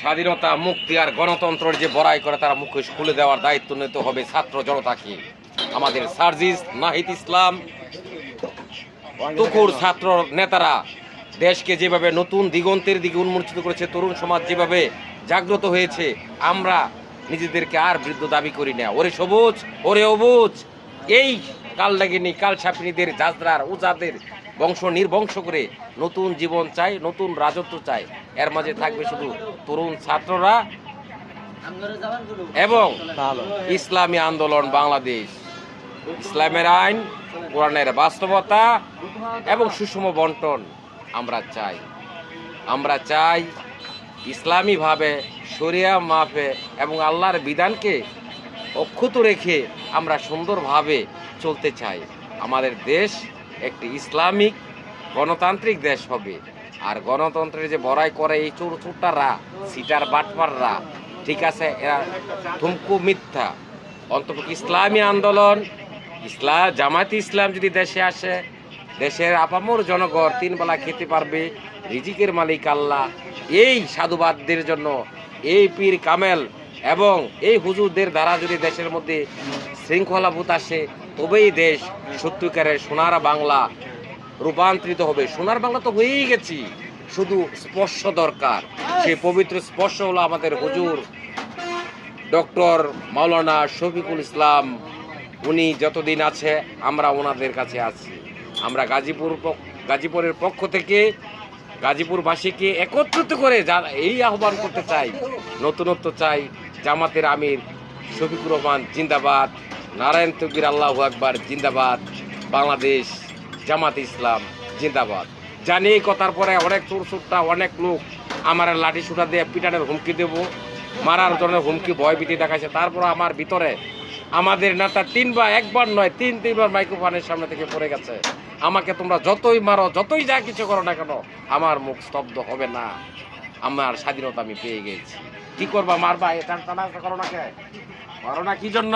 স্বাধীনতা, মুক্তি আর গণতন্ত্রের যে বড়াই করে তারা মুখোশ খুলে দেওয়ার দায়িত্ব নিতে হবে ছাত্র জনতাকে আমাদের সার্জিস নাহিদ ইসলাম, তুকুর ছাত্র নেতারা দেশকে যেভাবে নতুন দিগন্তের দিকে উন্মোচিত করেছে, তরুণ সমাজ যেভাবে জাগ্রত হয়েছে, আমরা নিজেদেরকে আর বৃদ্ধ দাবি করি না। ওরে সবুজ, ওরে অবুজ, এই কাল লাগিনি কাল ছাপিনীদের জাজরার উজাদের বংশ নির্বংশ করে নতুন জীবন চাই নতুন রাজত্ব চাই এর মাঝে থাকবে শুধু তরুণ ছাত্ররা এবং ইসলামী আন্দোলন বাংলাদেশ। ইসলামের আইন কোরআনের বাস্তবতা এবং সুষম বন্টন আমরা চাই। আমরা চাই ইসলামীভাবে শরিয়া মাফে এবং আল্লাহর বিধানকে অক্ষুত রেখে আমরা সুন্দরভাবে চলতে চাই। আমাদের দেশ একটি ইসলামিক গণতান্ত্রিক দেশ হবে। আর গণতন্ত্রের যে বড়াই করে এই চোর চোরটারা সিটার বাটপাররা, ঠিক আছে, এরা থুমকু মিথ্যা। অন্তপক্ষে ইসলামী আন্দোলন ইসলাম জামায়াতে ইসলাম যদি দেশে আসে, দেশের আপামর জনগণ তিন বেলা খেতে পারবে, রিজিকের মালিক আল্লাহ। এই সাধুবাদদের জন্য এই পীর কামেল এবং এই হুজুরদের দ্বারা যদি দেশের মধ্যে শৃঙ্খলাবোধ আসে, তবেই দেশ সত্যিকারের সোনার বাংলা রূপান্তরিত হবে। সোনার বাংলা তো হয়েই গেছি। শুধু স্পর্শ দরকার। সেই পবিত্র স্পর্শ হলো আমাদের হুজুর ডক্টর মাওলানা শফিকুল ইসলাম। উনি যতদিন আছে, আমরা ওনাদের কাছে আছি। আমরা গাজীপুর গাজীপুরের পক্ষ থেকে গাজীপুরবাসীকে একত্রিত করে যা, এই আহ্বান করতে চাই, নতুনত্ব চাই। জামাতের আমির শফিকুর রহমান জিন্দাবাদ, নারায়ণ তকবির আল্লাহ আকবার জিন্দাবাদ, বাংলাদেশ জামাত ইসলাম জিন্দাবাদ। জানি এই কথার পরে অনেক চোর চোরটা অনেক লোক আমার লাঠি সুটা দিয়ে পিটানের হুমকি দেব, মারার জন্য হুমকি, ভয়ভীতি দেখাচ্ছে তারপর আমার ভিতরে আমাদের নেতা তিনবার একবার নয়, তিন, তিনবার মাইক্রোফোনের সামনে থেকে পড়ে গেছে। আমাকে তোমরা যতই মারো, যতই যা কিছু করো না কেন, আমার মুখ স্তব্ধ হবে না। আমার স্বাধীনতা আমি পেয়ে গেছি। কি করবা, মারবা? এটা করো না কে করো না, কি জন্য?